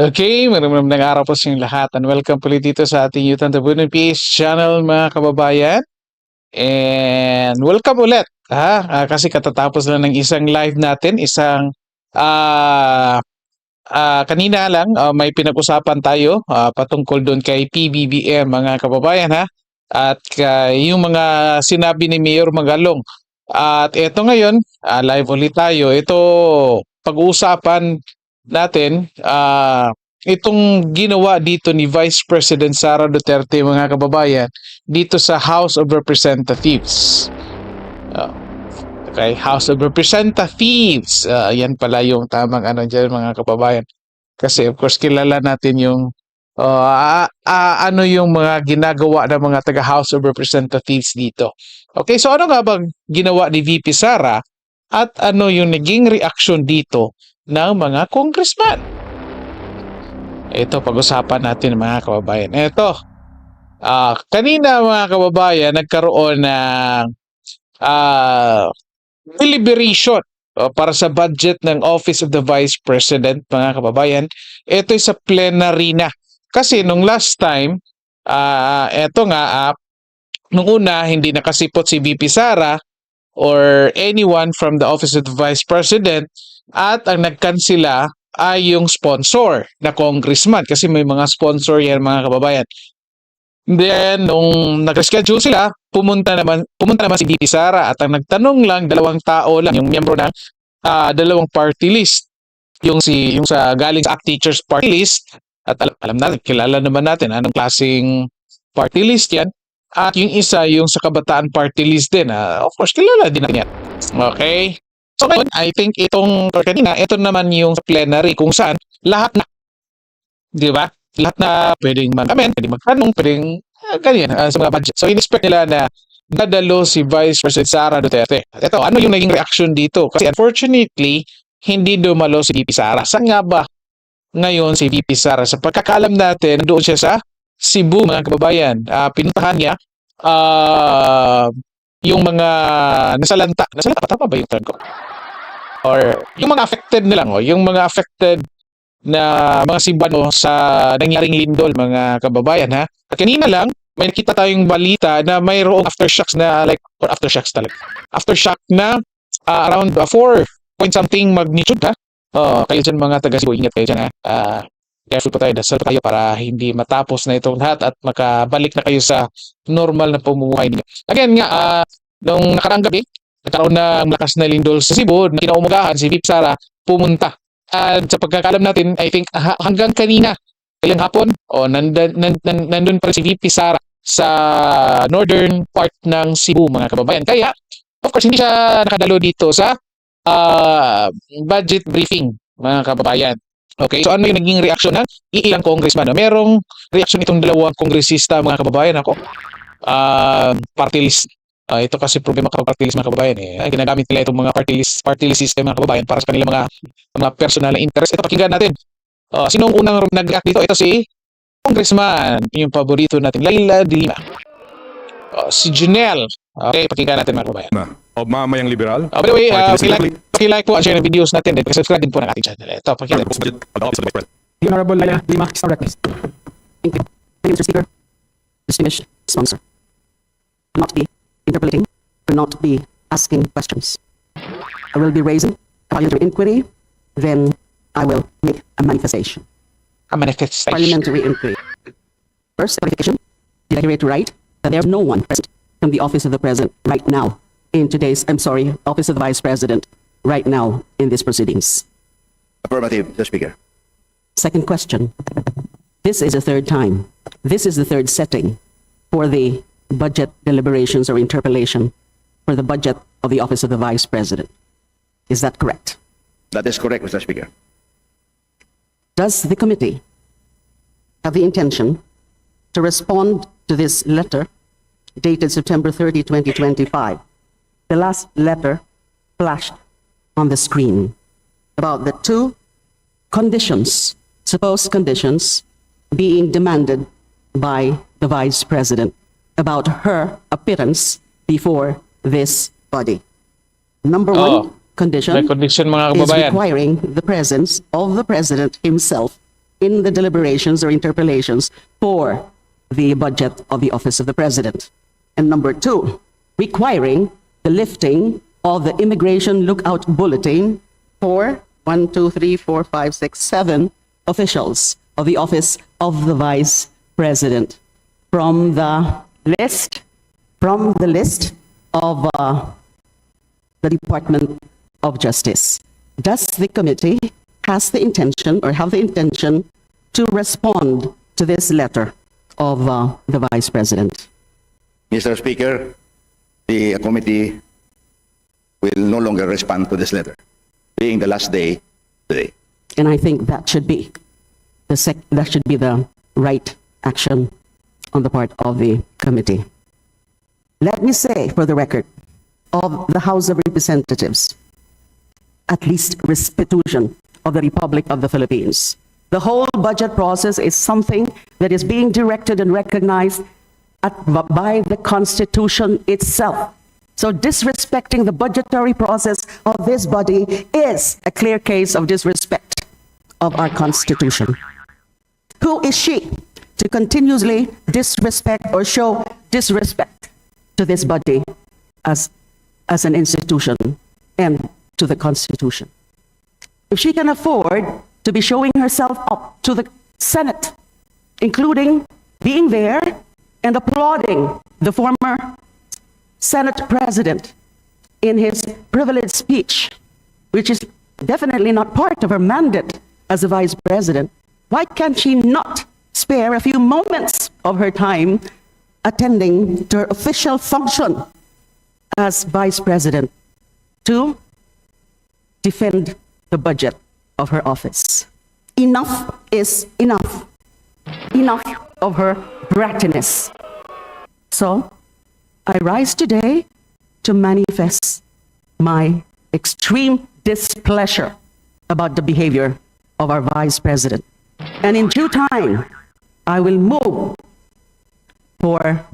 Okay, maraming maraming araw po sa inyong lahat and welcome ulit dito sa ating Youth on the Boon PH channel mga kababayan. And welcome ulit ha, Ah, kasi katatapos lang ng isang live natin, isang ah ah, kanina lang ah, may pinag-usapan tayo ah, patungkol doon kay PBBM mga kababayan ha. At kay yung mga sinabi ni Mayor Magalong. At ito ngayon, ah, live ulit tayo. Ito pag-uusapan natin ah itong ginawa dito ni Vice President Sara Duterte mga kababayan dito sa House of Representatives. Ah, okay, House of Representatives. Ah, yan pala yung tamang ano diyan mga kababayan. Kasi of course kilala natin yung ah, ah, ano yung mga ginagawa ng mga taga House of Representatives dito. Okay, so ano nga bang ginawa ni VP Sara at ano yung naging reaction dito ng mga congressman. Ito, pag-usapan natin mga kababayan. Ito, ah kanina mga kababayan, nagkaroon ng ah deliberation para sa budget ng Office of the Vice President, mga kababayan. Ito sa plenary na. Kasi nung last time, ah ito nga, ah, nung una, hindi nakasipot si VP Sara or anyone from the Office of the Vice President at ang nagkansila ay yung sponsor na congressman kasi may mga sponsor yan mga kababayan. Then, nung nag-schedule sila, pumunta naman, pumunta naman si VP Sara at ang nagtanong lang, dalawang tao lang, yung miyembro ng ah, dalawang party list. Yung si yung sa galing sa ACT Teachers Party List at alam, alam natin, kilala naman natin anong klaseng party list yan. At yung isa, yung sa Kabataan Party List din. ah, of course, kilala din natin yan. Okay? So I think itong kanina, ito naman yung plenary kung saan lahat na. Di ba? Lahat na pwedeng mag-comment, pwedeng magtanong, pwedeng ah, ganyan ah, sa mga budget. So in-expect nila na dadalo si Vice President Sara Duterte. At ito, ano yung naging reaction dito? Kasi unfortunately, hindi dumalo si VP Sara. Saan nga ba ngayon si VP Sara? Sa pagkakalam natin, doon siya sa Cebu, mga kababayan. Ah, pinuntahan niya ah, yung mga nasalanta. Nasalanta, tama ba yung term ko? Or yung mga affected na lang, oh, yung mga affected na mga Cebuano sa nangyaring lindol, mga kababayan, ha? At kanina lang, may nakita tayong balita na mayroong aftershocks na like, or aftershocks talaga. Aftershock na ah, around 4 point something magnitude, ha? Oh, kayo dyan mga taga Cebu, ingat kayo dyan, ha? Ah, careful po tayo, dasal po tayo para hindi matapos na itong lahat at makabalik na kayo sa normal na pamumuhay ninyo. Again nga, ah, nung nakaraang gabi, nagkaroon ng malakas na lindol sa Cebu, na kinaumagahan si Vip Sara pumunta. At sa pagkakalam natin, I think ha- hanggang kanina, kailang hapon, o nandun, nandun, nandun pa si VP Sara sa northern part ng Cebu, mga kababayan. Kaya, of course, hindi siya nakadalo dito sa ah, budget briefing, mga kababayan. Okay, so ano yung naging reaction ng iilang congressman? No? Merong reaction itong dalawang kongresista, mga kababayan ako. Ah, party list. Ah, ito kasi problema kapag party list mga kababayan eh. Ay, ginagamit nila itong mga party list, party list system mga kababayan para sa kanilang mga mga personal na interest. Ito pakinggan natin. Ah, sino ang unang nag-react dito? Ito si Congressman, yung paborito natin, Laila de Lima. Ah, si Junel. Okay, pakinggan natin mga kababayan. na o mamayang liberal. Ah, by the way, uh, pakilike, po at share ng videos natin din. Subscribe din po ng ating channel. Ito, pakilike. Of the Honorable Laila Lima now recognized. Thank you. Thank you, Mr. Speaker. Distinguished sponsor. Not be interpolating, will not be asking questions. I will be raising a parliamentary inquiry, then I will make a manifestation. A manifestation. Parliamentary inquiry. First, clarification. Did I hear it right? That there's no one present from the office of the president right now in today's, I'm sorry, office of the vice president right now in these proceedings. Affirmative, Mr. Speaker. Second question. This is the third time. This is the third setting for the budget deliberations or interpellation for the budget of the Office of the Vice President. Is that correct? That is correct, Mr. Speaker. Does the committee have the intention to respond to this letter dated September 30, 2025? The last letter flashed on the screen about the two conditions, supposed conditions, being demanded by the Vice President about her appearance before this body. Number Oh, one condition May condition mga is kababayan. requiring the presence of the president himself in the deliberations or interpellations for the budget of the Office of the President. And number two, requiring the lifting of the Immigration Lookout Bulletin for one, two, three, four, five, six, seven officials of the Office of the Vice President from the list, from the list of uh, the Department of Justice. Does the committee has the intention or have the intention to respond to this letter of uh, the Vice President? Mr. Speaker, the committee will no longer respond to this letter, being the last day today. And I think that should be the sec, that should be the right action on the part of the committee. Let me say for the record of the House of Representatives, at least restitution of the Republic of the Philippines. The whole budget process is something that is being directed and recognized at, by the Constitution itself. So disrespecting the budgetary process of this body is a clear case of disrespect of our Constitution. Who is she to continuously disrespect or show disrespect to this body as, as an institution and to the Constitution? If she can afford to be showing herself up to the Senate, including being there and applauding the former Senate President in his privileged speech, which is definitely not part of her mandate as a Vice President, why can she not spare a few moments of her time attending to her official function as Vice President to defend the budget of her office? Enough is enough. Enough of her brattiness. So, I rise today to manifest my extreme displeasure about the behavior of our Vice President. And in due time, I will move for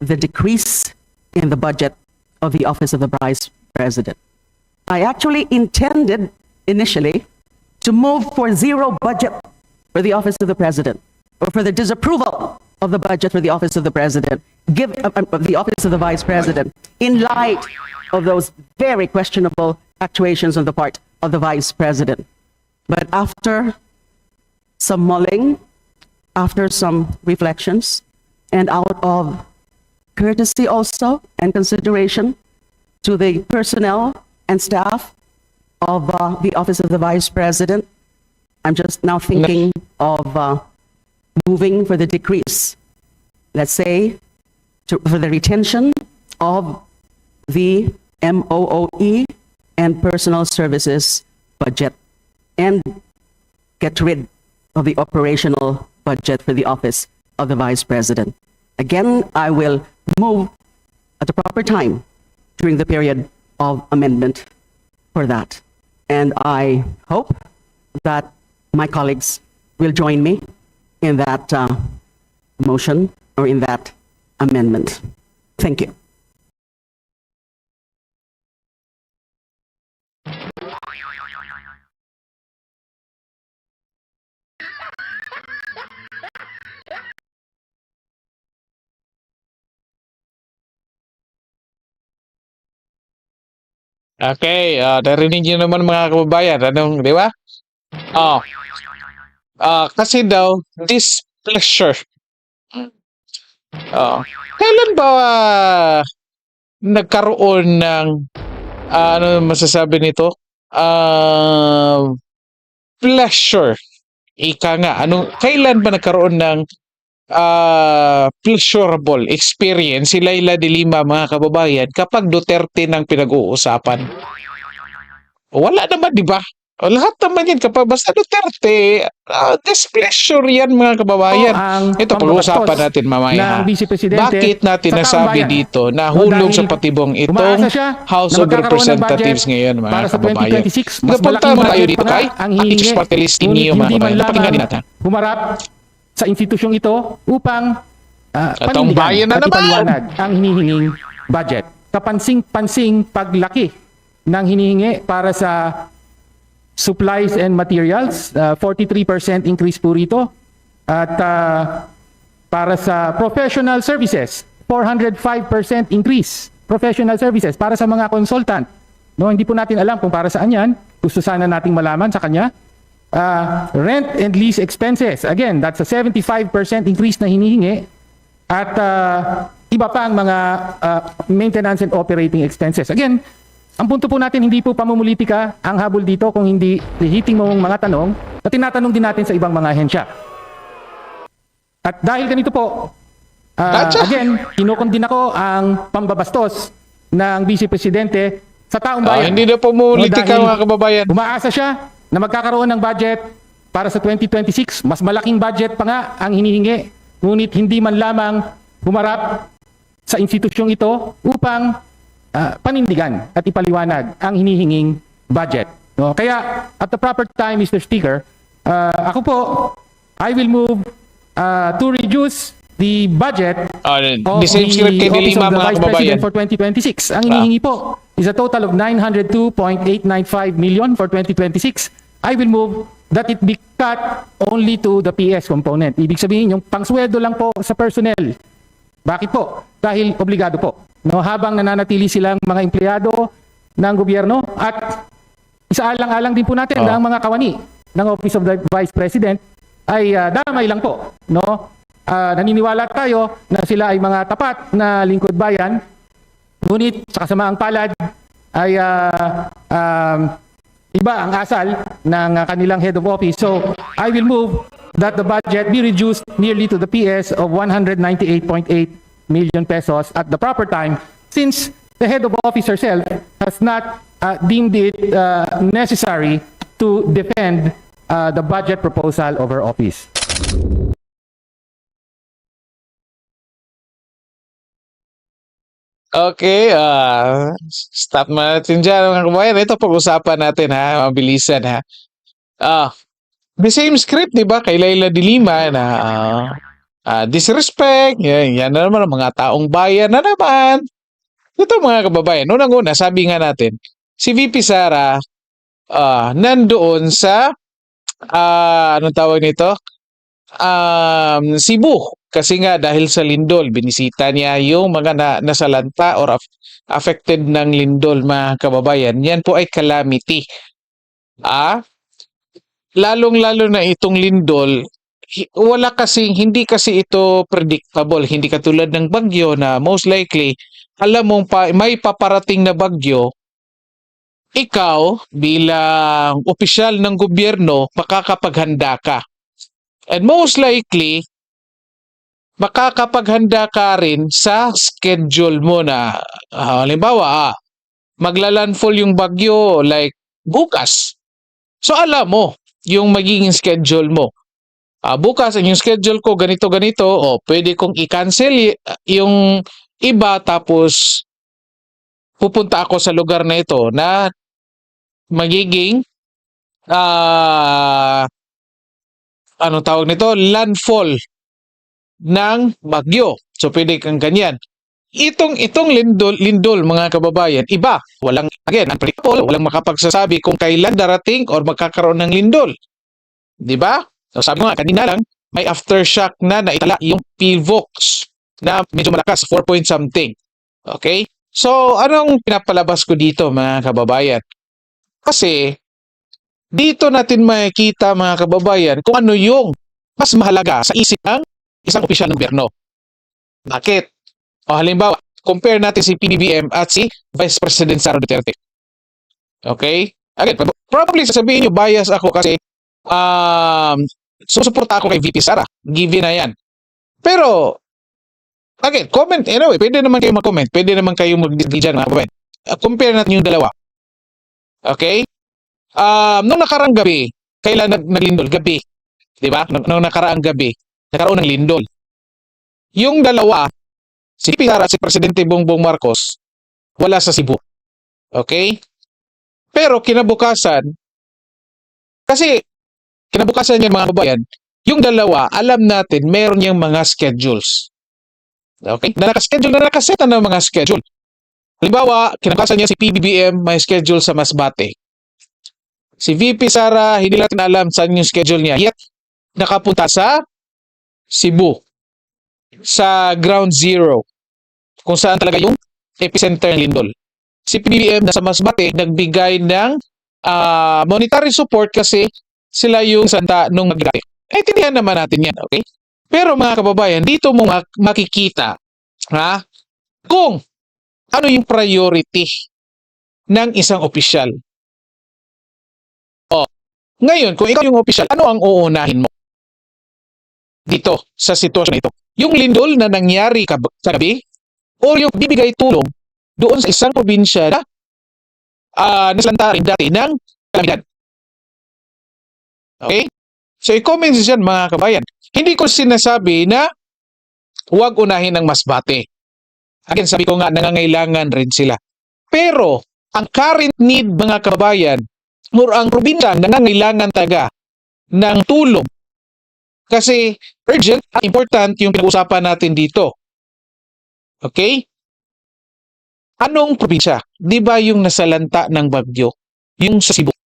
the decrease in the budget of the Office of the Vice President. I actually intended initially to move for zero budget for the Office of the President, or for the disapproval of the budget for the Office of the President, give uh, uh, the Office of the Vice President, in light of those very questionable actuations on the part of the Vice President. But after some mulling, after some reflections, and out of courtesy also and consideration to the personnel and staff of uh, the Office of the Vice President, I'm just now thinking of uh, moving for the decrease. Let's say to, for the retention of the MOOE and personal services budget and get rid of the operational budget for the office of the vice president. Again, I will move at the proper time during the period of amendment for that. And I hope that my colleagues will join me in that uh, motion or in that amendment. Thank you. Okay, ah, narinig niyo naman mga kababayan, anong, di ba? Oh. Ah, kasi daw displeasure. Oh. Kailan ba ah, nagkaroon ng ah, ano masasabi nito? Ah, pleasure. Ika nga, ano, kailan ba nagkaroon ng ah, pleasurable experience si Laila de Lima mga kababayan kapag Duterte ng pinag-uusapan? Wala naman, di ba? O, lahat naman yan kapag basta Duterte, ah, displeasure yan mga kababayan. ang Ito, pag-uusapan natin mamaya. Vice Presidente Bakit natin sa nasabi bayan? dito na hulog sa patibong itong siya House of Representatives ngayon mga para kababayan. 2026, mas Napunta mo tayo dito kay ang. Alex Martelis Ngunit Inyo mga kababayan. Napakinggan lamang natin. Humarap sa institusyong ito upang uh, At ang bayan na at naman! ipaliwanag ang hinihinging budget. Kapansing-pansing paglaki ng hinihingi para sa supplies and materials, uh, 43% increase po rito. At uh, para sa professional services, 405% increase. Professional services para sa mga consultant. No, hindi po natin alam kung para saan yan. Gusto sana nating malaman sa kanya. Uh, rent and lease expenses. Again, that's a 75% increase na hinihingi. At uh, iba pa ang mga uh, maintenance and operating expenses. Again, ang punto po natin hindi po pamumulitika ang habol dito kung hindi lehitimong mga tanong na tinatanong din natin sa ibang mga ahensya. At dahil ganito po, ah, Gotcha. again, kinukundin ako ang pambabastos ng Vice Presidente sa taong Ah, bayan. hindi na pumulitika No, mga kababayan. Umaasa siya na magkakaroon ng budget para sa 2026. Mas malaking budget pa nga ang hinihingi. Ngunit hindi man lamang humarap sa institusyong ito upang ah, panindigan at ipaliwanag ang hinihinging budget. No? Kaya at the proper time, Mr. Speaker, ah, ako po, I will move ah, to reduce the budget Ah, of the same script kay Office Dilima of the Vice. President for 2026. Ang hinihingi po is a total of 902.895 million for 2026. I will move that it be cut only to the PS component. Ibig sabihin, yung pangsweldo lang po sa personnel. Bakit po? Dahil obligado po. No, habang nananatili silang mga empleyado ng gobyerno at isaalang-alang din po natin na ang mga kawani ng Office of the Vice President ay ah, damay lang po. No? Ah, naniniwala tayo na sila ay mga tapat na lingkod bayan, ngunit sa kasamaang palad ay ah, um, iba ang asal ng kanilang head of office. So, I will move that the budget be reduced nearly to the PS of 198.8 million pesos at the proper time since the head of office herself has not uh, deemed it uh, necessary to defend uh, the budget proposal of her office. Okay, ah stop na natin dyan mga kababayan. Ito pag-usapan natin ha, mabilisan ha. Ah, the same script, di ba? Kay Laila de Lima na ah, ah, disrespect, yan, yan na naman ang mga taong bayan na naman. Ito mga kababayan, unang-una, sabi nga natin, si VP Sara ah, nandoon sa, ah, anong tawag nito? Um, Cebu. Kasi nga dahil sa lindol, binisita niya yung mga na, nasalanta or af- affected ng lindol mga kababayan. Yan po ay calamity. Ah, lalong-lalo na itong lindol, wala kasi, hindi kasi ito predictable. Hindi katulad ng bagyo na most likely, alam mong pa, may paparating na bagyo, ikaw bilang opisyal ng gobyerno, makakapaghanda ka. And most likely, makakapaghanda ka rin sa schedule mo na ah, halimbawa, ah, maglalandfall yung bagyo like bukas. So alam mo yung magiging schedule mo. Ah, bukas ang yung schedule ko ganito ganito o pwede kong i-cancel y- yung iba tapos pupunta ako sa lugar na ito na magiging ah anong tawag nito landfall ng bagyo. So pwede kang ganyan. Itong itong lindol lindol mga kababayan, iba. Walang again, unpredictable, walang makapagsasabi kung kailan darating or magkakaroon ng lindol. 'Di ba? So sabi ko nga kanina lang, may aftershock na naitala yung PVOX na medyo malakas, 4 point something. Okay? So anong pinapalabas ko dito mga kababayan? Kasi dito natin makikita mga kababayan kung ano yung mas mahalaga sa isip ng isang opisyal ng gobyerno. Bakit? O halimbawa, compare natin si PBBM at si Vice President Sara Duterte. Okay? Again, prob- probably sasabihin nyo, bias ako kasi um, susuporta ako kay VP Sara. Given na yan. Pero, again, comment, anyway, pwede naman kayo mag-comment. Pwede naman kayo mag-disagree dyan, mga kababayan. Uh, compare natin yung dalawa. Okay? Um, nung nakarang gabi, kailan nag naglindol? Gabi. Di ba? Nung, nung nakaraang gabi, nagkaroon ng lindol. Yung dalawa, si VP Sara at si Presidente Bongbong Marcos, wala sa Cebu. Okay? Pero kinabukasan, kasi kinabukasan yan mga kabayan, yung dalawa, alam natin, meron yung mga schedules. Okay? Na nakaschedule, na nakaseta ng mga schedule. Halimbawa, kinabukasan niya si PBBM, may schedule sa Masbate. Si VP Sara, hindi natin alam saan yung schedule niya. Yet, nakapunta sa Cebu. Sa ground zero. Kung saan talaga yung epicenter ng lindol. Si PBBM nasa Masbate nagbigay ng ah, monetary support kasi sila yung santa nung magdati. Naintindihan naman natin yan, okay? Pero mga kababayan, dito mo mak- makikita ha, kung ano yung priority ng isang opisyal. O, ngayon, kung ikaw yung opisyal, ano ang uunahin mo? Dito, sa sitwasyon ito. Yung lindol na nangyari sa gabi o yung bibigay tulong doon sa isang probinsya na uh, nasalanta rin dati ng kalamidad. Okay? So, i-comment dyan mga kabayan. Hindi ko sinasabi na huwag unahin ng masbate. Again, sabi ko nga, nangangailangan rin sila. Pero, ang current need mga kababayan, or ang probinsya nangangailangan taga ng tulong. Kasi urgent at important yung pinag-usapan natin dito. Okay? Anong probinsya? Di ba yung nasalanta ng bagyo? Yung sa Cebu.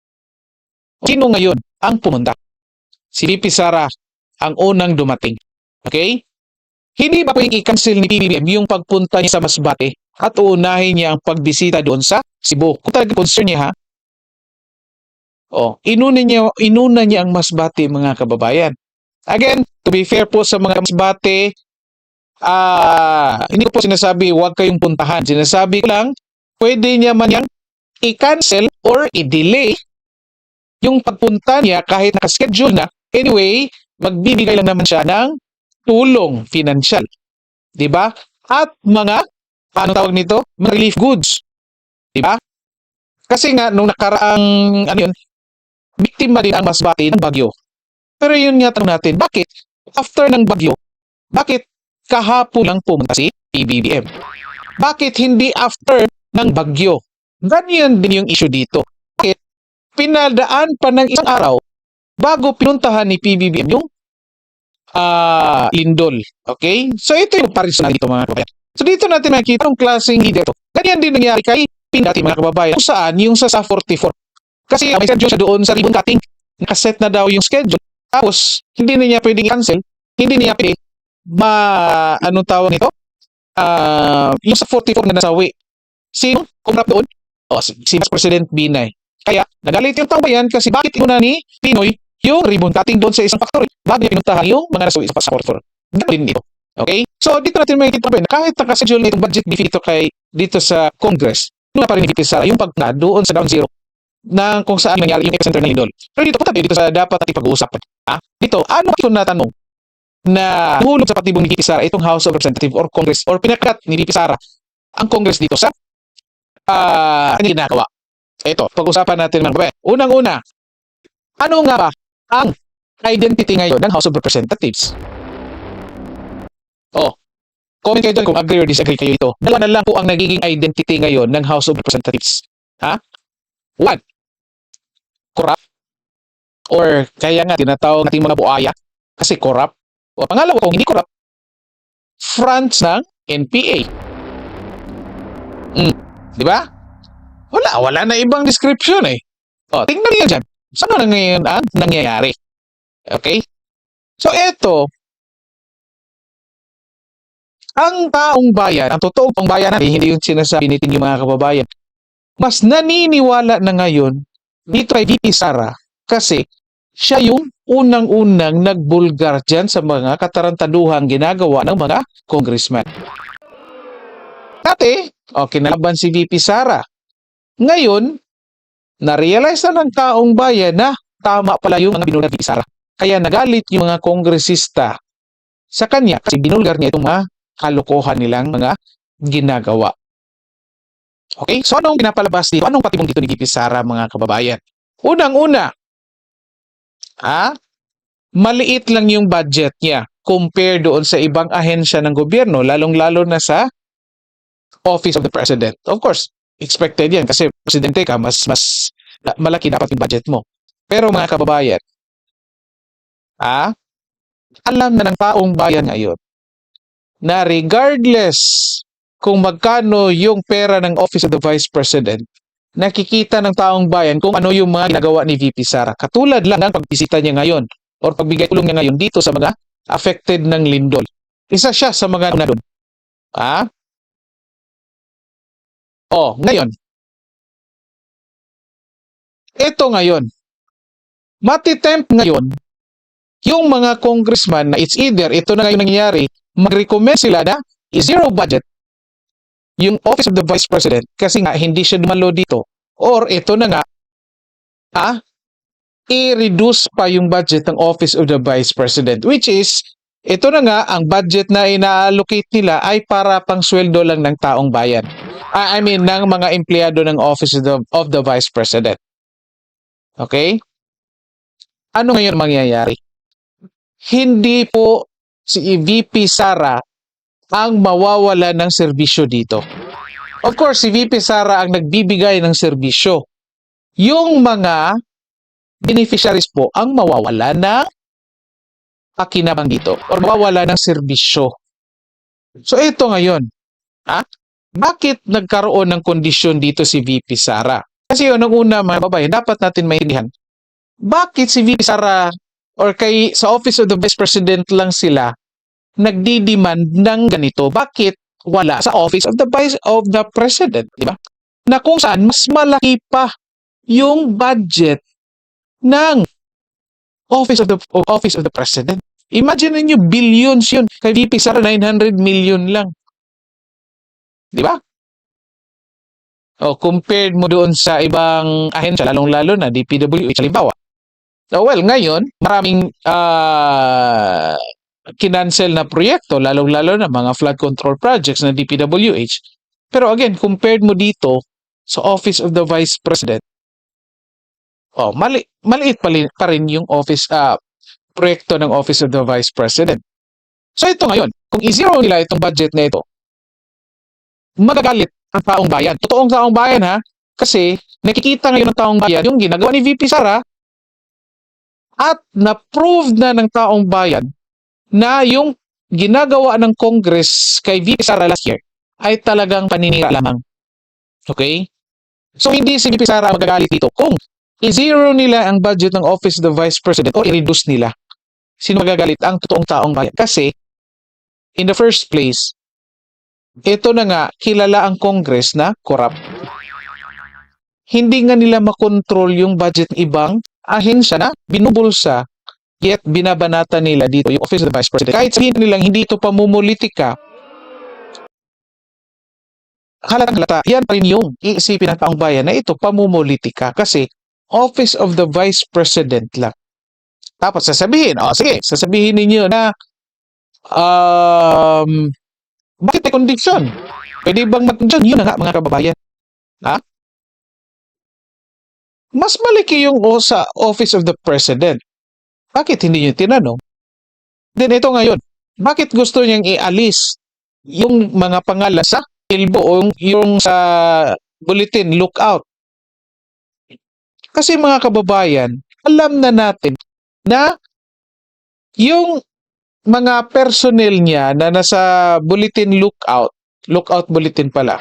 Sino ngayon ang pumunta? Si VP Sara ang unang dumating. Okay? Hindi ba pwedeng i-cancel ni PBBM yung pagpunta niya sa Masbate at uunahin niya ang pagbisita doon sa Cebu? Kung talaga concern niya ha? Oh, inuna niya, inuna niya ang Masbate mga kababayan. Again, to be fair po sa mga Masbate, ah hindi ko po sinasabi huwag kayong puntahan. Sinasabi ko lang, pwede niya man yan i-cancel or i-delay yung pagpunta niya kahit nakaschedule na. Anyway, magbibigay lang naman siya ng tulong financial. ba? At mga paano tawag nito? Mga relief goods. ba? Kasi nga nung nakaraang ano yun, biktima din ang Masbate ng bagyo. Pero yun nga tanong natin, bakit after ng bagyo, bakit kahapon lang pumunta si PBBM? Bakit hindi after ng bagyo? Ganyan din yung issue dito. Pinadaan pa ng isang araw bago pinuntahan ni PBBM yung ah lindol. Okay? So ito yung parisonal dito mga kababayan. So dito natin makikita yung klaseng leader to. Ganyan din nangyari kay Pindati mga kababayan. Kung saan yung sa SA 44. Kasi may schedule siya doon sa ribbon cutting. Nakaset na daw yung schedule. Tapos, hindi na niya pwedeng cancel. Hindi niya pwede ma, anong tawag nito? Ah, yung sa 44 na nasawi. Sino kumrap doon? O, si, si Vice President Binay. Kaya, nagalit yung taong bayan kasi bakit muna ni Pinoy yung ribbon cutting doon sa isang factory bago niya pinuntahan yung mga nasawi sa passport. Ganun din dito. Okay? So, dito natin makikita ba, kahit nakaschedule na itong budget dito kay dito sa Congress, na pa rin ni Sara yung pagna doon sa down zero na kung saan nangyari yung epicenter ng lindol. Pero dito, punta dito sa dapat natin pag-uusapan. Ha? Dito, ano kung natanong na hulog sa patibong ni VP Sara itong House of Representative or Congress or pinakat ni VP Sara ang Congress dito sa ah kanyang ginagawa. Ito, pag-usapan natin babae. Unang-una, ano nga ba ang identity ngayon ng House of Representatives? Oh, comment kayo dyan kung agree or disagree kayo ito. Dalawa na lang po ang nagiging identity ngayon ng House of Representatives. Ha? One, corrupt. Or kaya nga tinatawag natin mga buaya kasi corrupt. O pangalawa, kung hindi corrupt, fronts ng NPA. Mm, di ba? Wala, wala na ibang description eh. O, tingnan niyo dyan. Saan na ngayon ang nangyayari? Okay? So, eto, ang taong bayan, ang totoong taong bayan natin, hindi yung sinasabi nitin yung mga kababayan, mas naniniwala na ngayon dito kay VP Sara kasi siya yung unang-unang nagbulgar dyan sa mga katarantaduhang ginagawa ng mga congressman. Dati, okay, nalaban si VP Sara. Ngayon, na-realize na ng taong bayan na tama pala yung mga binulgar ni Sara. Kaya nagalit yung mga kongresista sa kanya kasi binulgar niya itong mga kalokohan nilang mga ginagawa. Okay? So anong pinapalabas dito? Anong patibong dito ni VP Sara mga kababayan? Unang-una, ha? Maliit lang yung budget niya compare doon sa ibang ahensya ng gobyerno, lalong-lalo na sa Office of the President. Of course, expected yan kasi presidente ka, mas mas malaki dapat yung budget mo. Pero mga kababayan, ha? Alam na ng taong bayan ngayon na regardless kung magkano yung pera ng Office of the Vice President, nakikita ng taong bayan kung ano yung mga ginagawa ni VP Sara. Katulad lang ng pagbisita niya ngayon or pagbigay tulong niya ngayon dito sa mga affected ng lindol. Isa siya sa mga na doon. Ah? Oh, ngayon. Ito ngayon. Matitempt ngayon yung mga congressman na it's either ito na ngayon nangyayari, mag-recommend sila na zero budget yung Office of the Vice President kasi nga hindi siya dumalo dito or ito na nga ah, i-reduce pa yung budget ng Office of the Vice President which is ito na nga ang budget na ina-allocate nila ay para pang sweldo lang ng taong bayan. Ah, I mean ng mga empleyado ng Office of the, of the Vice President. Okay? Ano ngayon mangyayari? Hindi po si VP Sara ang mawawala ng serbisyo dito. Of course, si VP Sara ang nagbibigay ng serbisyo. Yung mga beneficiaries po ang mawawala na pakinabang dito or mawawala ng serbisyo. So ito ngayon, ha? Bakit nagkaroon ng kondisyon dito si VP Sara? Kasi yun, ang una mga babae, dapat natin maintindihan. Bakit si VP Sara or kay sa Office of the Vice President lang sila nagdi-demand ng ganito. Bakit wala sa Office of the Vice of the President, di ba? Na kung saan mas malaki pa yung budget ng Office of the of Office of the President. Imagine niyo billions yun. Kay VP Sara 900 million lang. Di ba? O compared mo doon sa ibang ahensya, lalong-lalo na DPWH, halimbawa. So, well, ngayon, maraming ah kinancel na proyekto, lalong-lalo na mga flood control projects na DPWH. Pero again, compared mo dito sa Office of the Vice President, oh, mali maliit pa, pa rin yung office ah proyekto ng Office of the Vice President. So ito ngayon, kung i-zero nila itong budget na ito, magagalit ang taong bayan. Totoong taong bayan ha, kasi nakikita ngayon ng taong bayan yung ginagawa ni VP Sara at na-prove na ng taong bayan na yung ginagawa ng Congress kay VP Sara last year ay talagang paninira lamang. Okay? So hindi si VP Sara magagalit dito. Kung i-zero nila ang budget ng Office of the Vice President o i-reduce nila, sino magagalit? Ang totoong taong bayan. Kasi, in the first place, ito na nga, kilala ang Congress na corrupt. Hindi nga nila makontrol yung budget ng ibang ahensya na binubulsa yet binabanata nila dito yung Office of the Vice President. Kahit sabihin nilang hindi ito pamumulitika, halatang halata, yan pa rin yung iisipin ng taong bayan na ito pamumulitika kasi Office of the Vice President lang. Tapos sasabihin, oh sige, sasabihin ninyo na um, bakit may kondisyon? Pwede bang mag-kondisyon? Yun na nga mga kababayan. Ha? Mas malaki yung o sa Office of the President. Bakit hindi nyo tinanong? Then ito ngayon, bakit gusto niyang ialis yung mga pangalan sa ilbo o yung, yung sa bulletin lookout? Kasi mga kababayan, alam na natin na yung mga personnel niya na nasa bulletin lookout, lookout bulletin pala.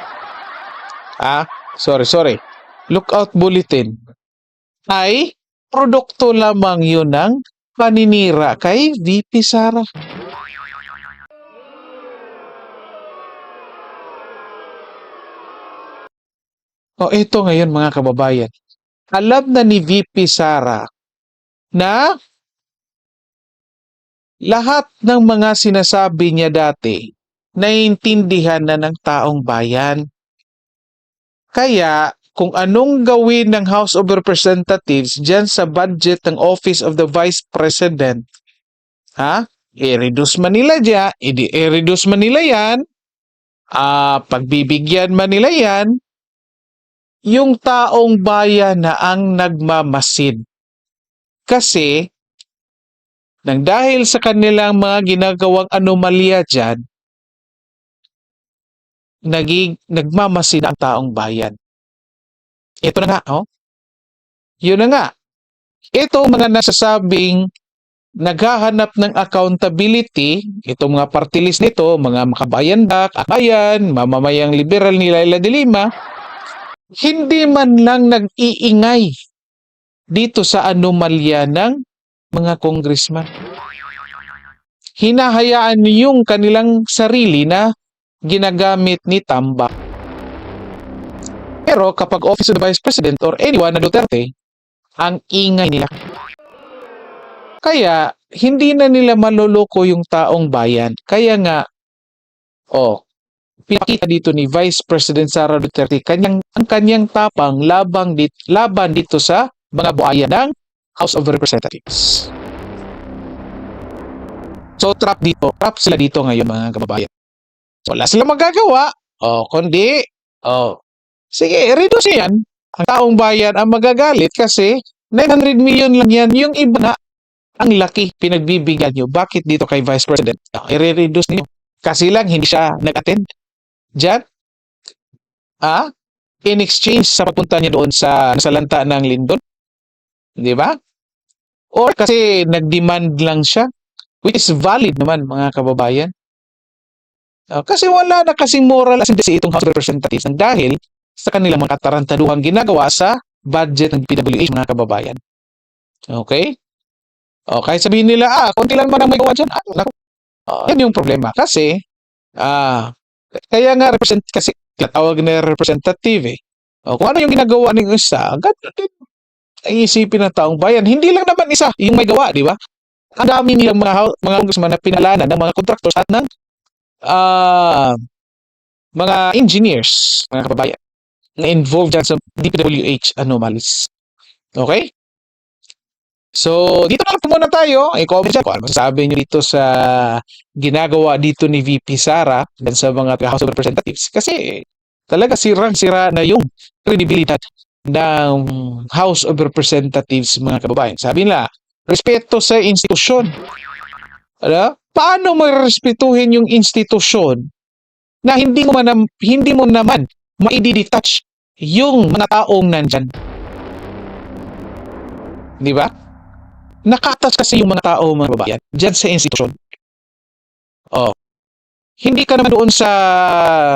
Ah, sorry, sorry. Lookout bulletin ay produkto lamang yun ng paninira kay VP Sara. O ito ngayon mga kababayan. Alam na ni VP Sara na lahat ng mga sinasabi niya dati naiintindihan na ng taong bayan. Kaya kung anong gawin ng House of Representatives dyan sa budget ng Office of the Vice President, ha? I-reduce man nila dyan, i-reduce man nila yan, ah, pagbibigyan man nila yan, yung taong bayan na ang nagmamasid. Kasi, nang dahil sa kanilang mga ginagawang anomalya dyan, naging, nagmamasid ang taong bayan. Ito na nga, oh. Yun na nga. Ito mga nasasabing naghahanap ng accountability, ito mga party nito, mga makabayan dak, akabayan, mamamayang liberal ni Laila de Lima, hindi man lang nag-iingay dito sa anomalya ng mga congressman. Hinahayaan yung kanilang sarili na ginagamit ni Tambak. Pero kapag Office of the Vice President or anyone na Duterte, ang ingay nila. Kaya, hindi na nila maloloko yung taong bayan. Kaya nga, oh, pinakita dito ni Vice President Sara Duterte kanyang, ang kanyang tapang labang dit, laban dito sa mga buhaya ng House of Representatives. So, trap dito. Trap sila dito ngayon, mga kababayan. So, wala silang magagawa. O, kundi, o, sige, reduce yan. Ang taong bayan ang magagalit kasi 900 million lang yan. Yung iba na, ang laki pinagbibigyan nyo. Bakit dito kay Vice President? O, i-reduce niyo. Kasi lang, hindi siya nag-attend. Diyan. Ah? In exchange sa papunta niya doon sa nasalanta ng Lindon. Di ba? Or kasi nag-demand lang siya which is valid naman mga kababayan. Ah, kasi wala na kasing moral ascendancy itong House of Representatives dahil sa kanilang mga katarantaduhang ginagawa sa budget ng PWH mga kababayan. Okay? O, kahit sabihin nila, ah, konti lang man ang may gawa dyan. Ah, naku. Ah, yan yung problema. Kasi, ah, kaya nga represent, kasi tawag na representative eh. O, kung ano yung ginagawa ng isa, ganun ang isipin ng taong bayan. Hindi lang naman isa yung may gawa, di ba? ang dami nilang mga mga congressman na pinalanan ng mga contractors at ng ah, mga engineers, mga kababayan, na involved dyan sa DPWH anomalies. Okay? So, dito na lang muna tayo. I-comment dyan kung ano masasabi nyo dito sa ginagawa dito ni VP Sara dan sa mga House of Representatives. Kasi talaga sirang-sira na yung credibility ng House of Representatives mga kababayan. Sabi nila, respeto sa institusyon. Ano? Paano mo respetuhin yung institusyon na hindi mo man hindi mo naman maidi-detach yung mga taong nandyan? Di ba? Nakatas kasi yung mga tao, mga babayan, dyan sa institusyon. Oh. Hindi ka naman doon sa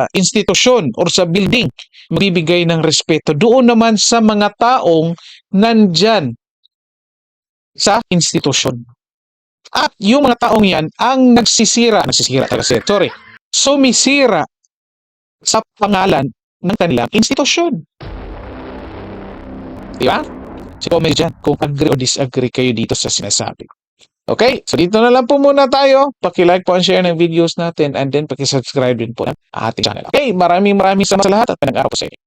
institusyon or sa building magbibigay ng respeto. Doon naman sa mga taong nandyan sa institusyon. At yung mga taong yan ang nagsisira, nagsisira talaga sir, sorry, sumisira sa pangalan ng kanilang institusyon. Di ba? Si comment dyan kung agree or disagree kayo dito sa sinasabi. Okay? So dito na lang po muna tayo. Paki-like po and share ng videos natin and then paki-subscribe din po ng ating channel. Okay? Maraming maraming salamat at pinag-araw po sa inyo.